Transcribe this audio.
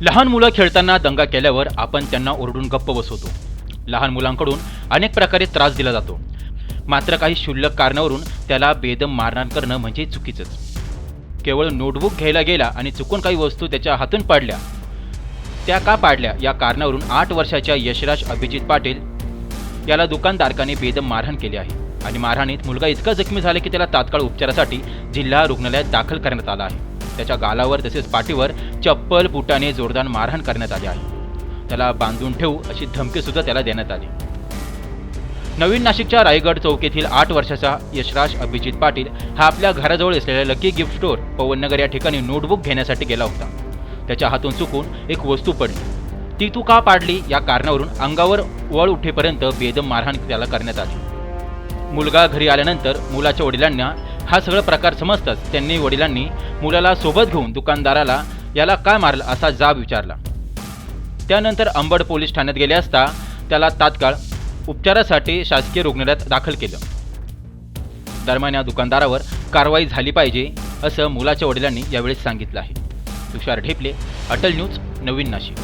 लहान मुलं खेळताना दंगा केल्यावर आपण त्यांना ओरडून गप्प बसवतो. लहान मुलांकडून अनेक प्रकारे त्रास दिला जातो. मात्र काही क्षुल्लक कारणावरून त्याला बेदम मारहाण करणं म्हणजे चुकीचंच. केवळ नोटबुक घ्यायला गेला आणि चुकून काही वस्तू त्याच्या हातून पाडल्या. त्या का पाडल्या या कारणावरून आठ वर्षाच्या यशराज अभिजित पाटील याला दुकानदारकाने बेदम मारहाण केली आहे. आणि मारहाणीत मुलगा इतका जखमी झाला की त्याला तात्काळ उपचारासाठी जिल्हा रुग्णालयात दाखल करण्यात आला आहे. त्याच्या गालावर तसेच पाठीवर चप्पल बुटाने जोरदार मारहाण करण्यात आली आहे. त्याला बांधून ठेवू अशी धमकी सुद्धा त्याला देण्यात आली. नवीन नाशिकच्या रायगड चौक येथील आठ वर्षाचा यशराज अभिजित पाटील हा आपल्या घराजवळ असलेल्या लकी गिफ्ट स्टोअर पवननगर या ठिकाणी नोटबुक घेण्यासाठी गेला होता. त्याच्या हातून चुकून एक वस्तू पडली. ती तू का पाडली या कारणावरून अंगावर वळ उठेपर्यंत बेदम मारहाण त्याला करण्यात आली. मुलगा घरी आल्यानंतर मुलाच्या वडिलांना हा सगळा प्रकार समजताच त्यांनी वडिलांनी मुलाला सोबत घेऊन दुकानदाराला याला काय मारलं असा जाब विचारला. त्यानंतर अंबड पोलीस ठाण्यात गेले असता त्याला तात्काळ उपचारासाठी शासकीय रुग्णालयात दाखल केलं. दरम्यान या दुकानदारावर कारवाई झाली पाहिजे असं मुलाच्या वडिलांनी यावेळी सांगितलं आहे. तुषार ढेपले अटल न्यूज नवीन नाशिक.